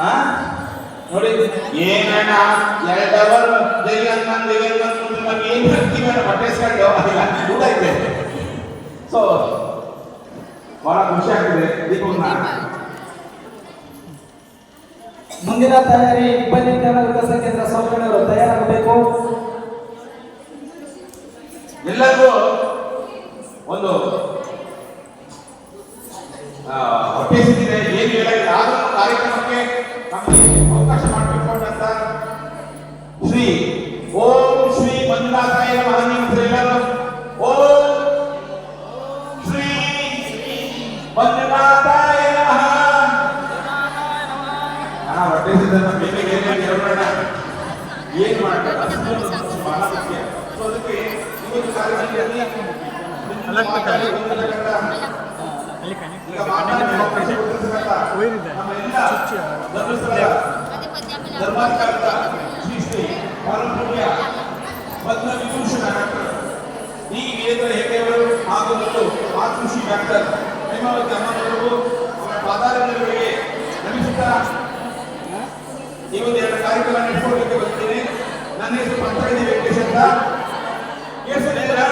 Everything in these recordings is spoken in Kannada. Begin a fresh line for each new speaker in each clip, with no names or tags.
ಆ ನೋಡಿ
ಏನಣ್ಣ ಎರಡು ಅವರ್ ಅಂತ ಬೇಡ ಹೊಟ್ಟೆಸ್ಕೊಂಡು ಅಲ್ಲ ಊಟ ಇದೆ ಸೊ ಬಹಳ ಖುಷಿ ಆಗ್ತದೆ ದೀಪವನ್ನ
ಮುಂದಿನ ತಯಾರಿ ಇಬ್ಬನಿ ಕನ್ನಡ ಕೇಂದ್ರ ಸೌಕರ್ಯವರು ತಯಾರಾಗಬೇಕು.
ಎಲ್ಲರಿಗೂ ಒಂದು ಸಿದ್ಧನ ಬೇರೆ ಬೇರೆ ಬಹಳ ಸೊ ಅದಕ್ಕೆ ಈ ಎಲ್ಲ ಧರ್ಮಸ್ಥಳ ಧರ್ಮಾಧಿಕಾರದ ಶ್ರೀ ಶ್ರೀ ಪರಮಪುಣ್ಯ ಪದ್ಮ ವಿಭೂಷಣ ಡಾಕ್ಟರ್ ಡಿ ವೀರೇಂದ್ರ ಹೆಗ್ಡೆಯವರು ಹಾಗೂ ಮತ್ತು ಮಾತೃಶ್ರೀ ಡಾಕ್ಟರ್ ಹೇಮಾವತಿ ಅಮ್ಮನವರು ಅವರ ಪಾದಾರಗಳಿಗೆ ಕಾರ್ಯಕ್ರಮ ನಡೆಸ್ಕೊಳ್ಳಿಕ್ಕೆ ಬರ್ತೀನಿ. ನನ್ನ ಹೆಸರು ಪಂಚಾಯತಿ ವೆಂಕಟೇಶ್ ಅಂತ. ಕೇಳಿಸಿದ್ದೀರಾ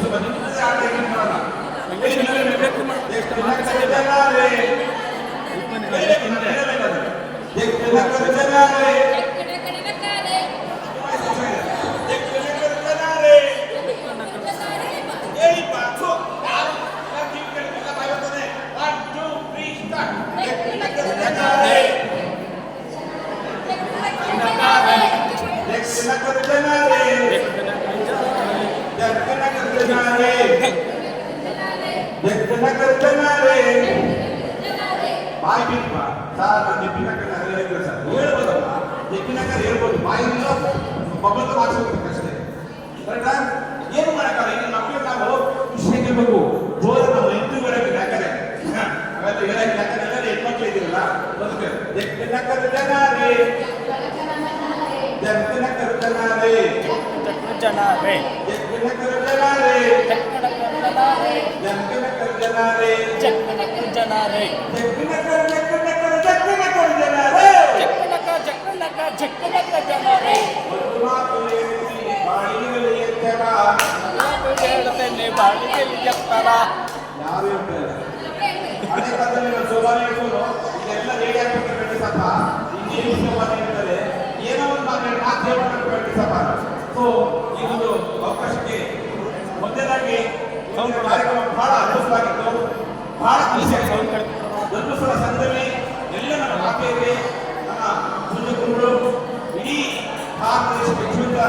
ಸ್ವಲ್ಪ ಎಷ್ಟು ಜನರೇ? ಎಷ್ಟು ಜನರೇ? ಬಾಯಿ ಸರ್ ಹೇಳ್ಬೋದು. ಬಾಯಿ ಬಬ್ಬಲ್ ಮಾಡಿಸ್ಬೇಕು ಅಷ್ಟೇ. ಕರೆಕ್ಟಾ? ಏನು ಮಾಡಕ್ಕಾಗಲ್ಲ? ಈಗ ಮಕ್ಕಳು ನಾವು ಖುಷಿಯಾಗಿರ್ಬೇಕು ಜೋರ ನಾವು ಎಂಟು ಬರಬೇಕು. ಯಾಕಂದ್ರೆ ಅವೆಲ್ಲ ಹೇಳಕ್ಕೆ ಜನರೇ ಜನರೇ
ಜನರೇ
ಎಪ್ಪಿನಕರ ಜನರೇ ಎಪ್ಪಿನಕರ ಜನರೇ
ಜನರೇ
ಎಪ್ಪಿನಕರ ಎಪ್ಪಿನಕರ ಎಪ್ಪಿನಕರ ಜನರೇ
ಜನರೇ
ಒಂದು ಮಾತು ಹೇಳಿಸಿ ಬಾಯಿನಲ್ಲಿ ಎತ್ತರ
ಹೇಳ್ತೇನೆ ಬಾಳಿಗೆ ಎತ್ತರ
ಯಾರು ಹೇಳ್ತಾರೆ ಹಳೆ ಕಾಲದಲ್ಲಿ ನಾವು ಸೋಮಾರಿ ಹೇಳ್ಕೊಂಡು ಇದೆಲ್ಲ ರೇಡಿ ಆಗ್ಬೇಕು ಸಪ ಇನ್ನೇನು ಸೋಮಾರಿ ಹೇಳ್ತಾರೆ ಏನೋ ಒಂದು ಮಾತಾಡಿ ಮಾತು ಹೇಳ್ಬೇಕು ಸಪ ಸೊ ಈ ಒಂದು ಅವಕಾಶಕ್ಕೆ ಒಂದು ಕಾರ್ಯಕ್ರಮ ಬಹಳ ಅದ್ಭುತವಾಗಿತ್ತು ಬಹಳ ಖುಷಿಯಾಗಿ ಆಯಿತು ಧರ್ಮಸ್ಥಳ ಸಂಘದಲ್ಲಿ ಎಲ್ಲ ನಮ್ಮ ಮಾತೆಯರಿಗೆ ನಮ್ಮ ಪೂಜ್ಯ ಗುರುಗಳು ಇಡೀ ಭಾರತ ದೇಶದ ಜೀವಿತ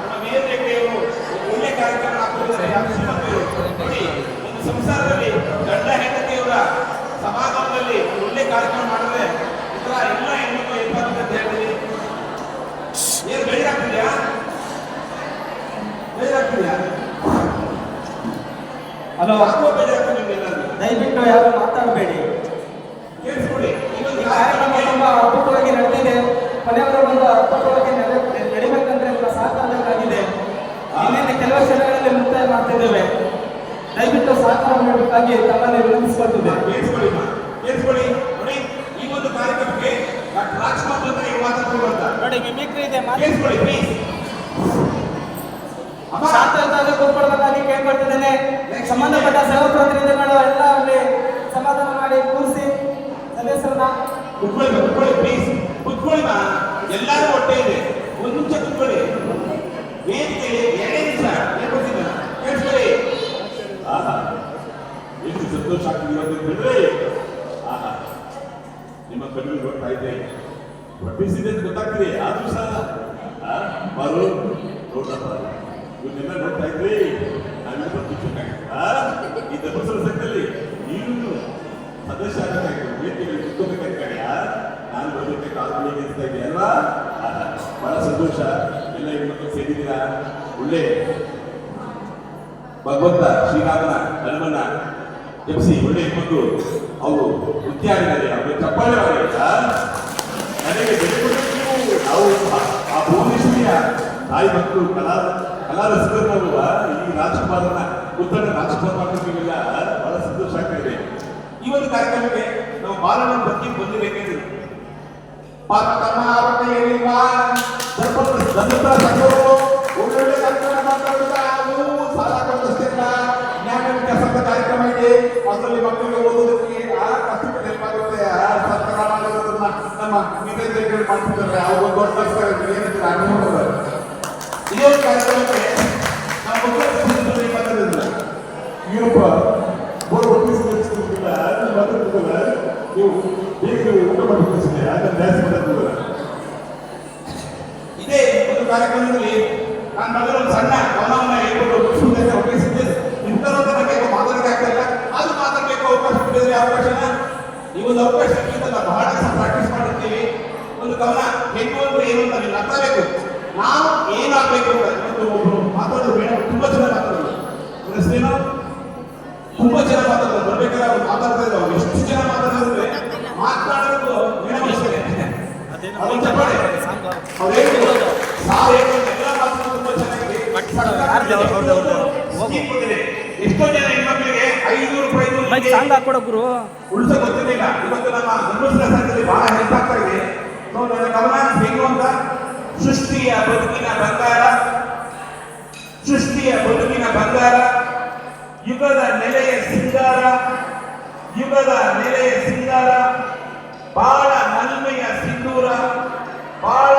ನಮ್ಮ ಮೇಲ್ರೆಡ್ಡಿಯವರು ಒಳ್ಳೆ ಕಾರ್ಯಕ್ರಮ ಹಾಕಿದ್ದಾರೆ ಯಾವ ಶ್ರೀಮಂತರು ನೋಡಿ ಒಂದು ಸಂಸಾರದಲ್ಲಿ ಗಂಡ ಹೆಂಡತಿಯವರ ಸಮಾಗಮದಲ್ಲಿ ಒಂದು ಒಳ್ಳೆ ಕಾರ್ಯಕ್ರಮ ಮಾಡಿದ್ರೆ ಈ ಥರ ಎಲ್ಲ ಹೆಣ್ಮಕ್ಳು ಇರ್ಬಾರ್ದು ಅಂತ ಹೇಳ್ತೀವಿ ಏನು ಬೇಜಾರಾಗ್ತಿದ್ಯಾ ಬೇಜಾರಾಗ್ತಿದ್ಯಾ
ಹಲೋ ದಯವಿಟ್ಟು ಯಾರು ಮಾತಾಡಬೇಡಿ.
ತುಂಬ ಈ ಒಂದು
ಕಾರ್ಯಕ್ರಮ
ಕಾರ್ಯಕ್ರಮಕ್ಕೆ
ತುಂಬಾ ಅದ್ಭುತವಾಗಿ ನಡೆದಿದೆ. ಕೊನೆಯವರೆಗೂ ಒಂದು ಅದ್ಭುತವಾಗಿ ನಡೆಯಬೇಕಂದ್ರೆ ನಡಿಬೇಕಂದ್ರೆ ನಿಮ್ಮ ಸಹಕಾರ ಬೇಕಾಗಿದೆ ಇನ್ನೇನು ಕೆಲವು ಕ್ಷಣಗಳಲ್ಲಿ ಮುಕ್ತಾಯ ಮಾಡ್ತಿದ್ದೇವೆ. ದಯವಿಟ್ಟು ಸಹಕಾರ ಮಾಡಬೇಕಾಗಿ ತಮ್ಮಲ್ಲಿ ವಿನಂತಿಸಿಕೊಳ್ತಿದ್ದೇವೆ
ಈ ಒಂದು ಕಾರ್ಯಕ್ರಮಕ್ಕೆ
ನೋಡಿ ಮಿಮಿಕ್ರಿ ಇದೆ ಶಾಂತವಾಗಿ ಕೂತ್ಕೊಳ್ಬೇಕಾಗಿ ಕೇಳ್ಕೊಳ್ತಿದ್ದೇನೆ ಸಂಬಂಧಪಟ್ಟ ಸೇವಾ ಪ್ರತಿನಿಧಿಗಳು ಎಲ್ಲ ಅಲ್ಲಿ ಸಮಾಧಾನ ಮಾಡಿ ಕೂರಿಸಿ ಸದಸ್ಯರನ್ನ.
ಕುತ್ಕೊಳ್ಳಿ ಕುತ್ಕೊಳ್ಳಿ ಪ್ಲೀಸ್ ಕುತ್ಕೊಳ್ಳಿ ಎಲ್ಲರೂ ಹೊಟ್ಟೆ ಇದೆ ಒಂದು ನಿಮಿಷ ಕುತ್ಕೊಳ್ಳಿ. ವೇದಿಕೆಯಲ್ಲಿ ಎರಡೇ ನಿಮಿಷ. ಹೇಳ್ಕೊಡ್ತೀನಿ ನಾನು. ಆಹಾ. ಎಷ್ಟು ಸಂತೋಷ ಆಗ್ತಿದೆ ಹೇಳಿದ್ರೆ ಆಹಾ. ನಿಮ್ಮ ಕಣ್ಣು ನೋಡ್ತಾ ಇದೆ ಹೊಟ್ಟಿಸಿದೆ ಅಂತ ಗೊತ್ತಾಗ್ತಿದೆ. ಆದ್ರೂ ಸಹ ಬಾರು. ನೋಡಪ್ಪ ಇವನ್ನೆಲ್ಲ ನೋಡ್ತಾ ಇದ್ರಿ ನಾವೆಲ್ಲ ಈ ಧರ್ಮಸ್ಥಳ ನೀನು ಸದಸ್ಯ ವೇದಿಕೆಯಲ್ಲಿ ಕುತ್ಕೋಬೇಕಾಗಿತ್ತು ನಾನು ಬರೋದಕ್ಕೆ ಕಾಲ್ ಅಲ್ವಾ? ಆಹಾ, ಬಹಳ ಸಂತೋಷ. ಎಲ್ಲ ಹೆಣ್ಮಕ್ಳು ಸೇರಿದ್ದೀರಾ? ಒಳ್ಳೆ ಭಗವಂತ ಶ್ರೀರಾಮನ ಹನುಮನ ಎಬ್ಸಿ ಒಳ್ಳೆ ಹೆಣ್ಮಕ್ಳು ಅವರು ನೃತ್ಯ ಆಗಿದ್ದಾರೆ ಅವರು ಚಪ್ಪಾಳೆ ಮಾಡಿದ್ದಾರೆ ನನಗೆ ಬೆಲೆ ನಾವು ಆ ಭುವನೇಶ್ವರಿಯ ತಾಯಿ ಮಕ್ಕಳು ಕಲಾ ಕಲಾ ರಸಿಕರು ಈ ರಾಜ್ಯಪಾಲನ ಉತ್ತರ ರಾಜ್ಯಪಾಲ ಮಾಡ್ತಿರ್ತೀವಿಲ್ಲ ಬಹಳ ಸಂತೋಷ ಆಗ್ತಾ ಇದೆ. ಈ ಒಂದು ಕಾರ್ಯಕ್ರಮಕ್ಕೆ ನಾವು ಬಾಲನ ಬಗ್ಗೆ ಬಂದಿರಬೇಕೆಂದು ಪಾತಮ್ಮ ಆರೋಗ್ಯವಿಲ್ವಾ ಸ್ವಲ್ಪ ದಂತ ಸಂಘವು ಒಳ್ಳೊಳ್ಳೆ ಕಾರ್ಯಕ್ರಮ ಇದೆ. ಅದರಲ್ಲಿ ಮಕ್ಕಳಿಗೆ ಓದೋದಕ್ಕೆ ಆ ಕಷ್ಟಕ್ಕೆ ನೆನಪಾಗುತ್ತೆ ಸರ್ಕಾರ ನಮ್ಮ ನಿವೇದಿಕೆಗಳು ಮಾಡ್ತಿದ್ದಾರೆ. ಅವ್ರು ದೊಡ್ಡ ಇದೇ ಒಂದು ನಾವು
ನೀವು
ಕಾರ್ಯಕ್ರಮದಲ್ಲಿ ನಾನು ಮೊದಲು ಒಂದು ಸಣ್ಣ ಗಮನವನ್ನ ಇಟ್ಕೊಂಡು ಸುಮ್ಮನೆ ಒಪ್ಪಿಸಿದ್ದೆ. ಇಂಥವ್ರ ಬಗ್ಗೆ ಮಾತಾಡಕ್ಕೆ ಅದು ಮಾತಾಡಬೇಕು ಅವಕಾಶ ಕೊಟ್ಟಿದ್ರೆ ಅವಕಾಶನ. ಈ ಒಂದು ಅವಕಾಶ ಸಿಕ್ಕಿದ್ದಲ್ಲ ಬಹಳ ಪ್ರಾಕ್ಟೀಸ್ ಮಾಡಿರ್ತೀವಿ ಒಂದು ಗಮನ ಹೆಣ್ಣು ಅಂದ್ರೆ ಏನು ಅಂತ ಬೇಕು ನಾವು ಏನಾಗಬೇಕು ಅಂತ ಒಬ್ಬರು ಮಾತಾಡೋದು ಬೇಡ. ತುಂಬಾ ಜನ ಮಾತಾಡೋದು. ಅವ್ರ ಹೆಸರೇನು ತುಂಬಾ ಜನ ಮಾತಾಡೋದು. ಬರ್ಬೇಕಾದ್ರೆ ಅವ್ರು ಮಾತಾಡ್ತಾ ಅವ್ರು ಎಷ್ಟು ಜನ ಮಾತಾಡಿದ್ರೆ ಮಾತನಾಡೋದು ಮೇಡಮ್ ಅಷ್ಟೇ. ಅದೊಂದು ಚಪ್ಪಾಳೆ. ಅವ್ರು ಎಲ್ಲ ತುಂಬಾ ಚೆನ್ನಾಗಿದೆ. ಕೊಟ್ಟಿದೆ. ಎಷ್ಟೋ ಜನ ಹೆಣ್ಮಕ್ಳಿಗೆ ಐನೂರು ರೂಪಾಯಿ
ಸಾಂಗ್ ಹಾಕೊಡ ಗುರು.
ಉಳಿಸ ಗೊತ್ತಿರಲಿಲ್ಲ. ಇವತ್ತು ನಮ್ಮ ಧರ್ಮಸ್ಥಳ ಸಂಘದಲ್ಲಿ ಬಹಳ ಹೆಲ್ಪ್ ಆಗ್ತಾ ಇದೆ. ಸೊ ನನ್ನ ಗಮನ ಹೆಂಗು ಅಂತ ಸೃಷ್ಟಿಯ ಬದುಕಿನ ಬಂಗಾರ ಸೃಷ್ಟಿಯ ಬದುಕಿನ ಬಂಗಾರ ಯುಗದ ನೆಲೆಯ ಸಿಂಗಾರ ಯುಗದ ನೆಲೆಯ ಸಿಂಗಾರ ಬಾಳ ನಲ್ಮೆಯ ಸಿಂಧೂರ ಬಾಳ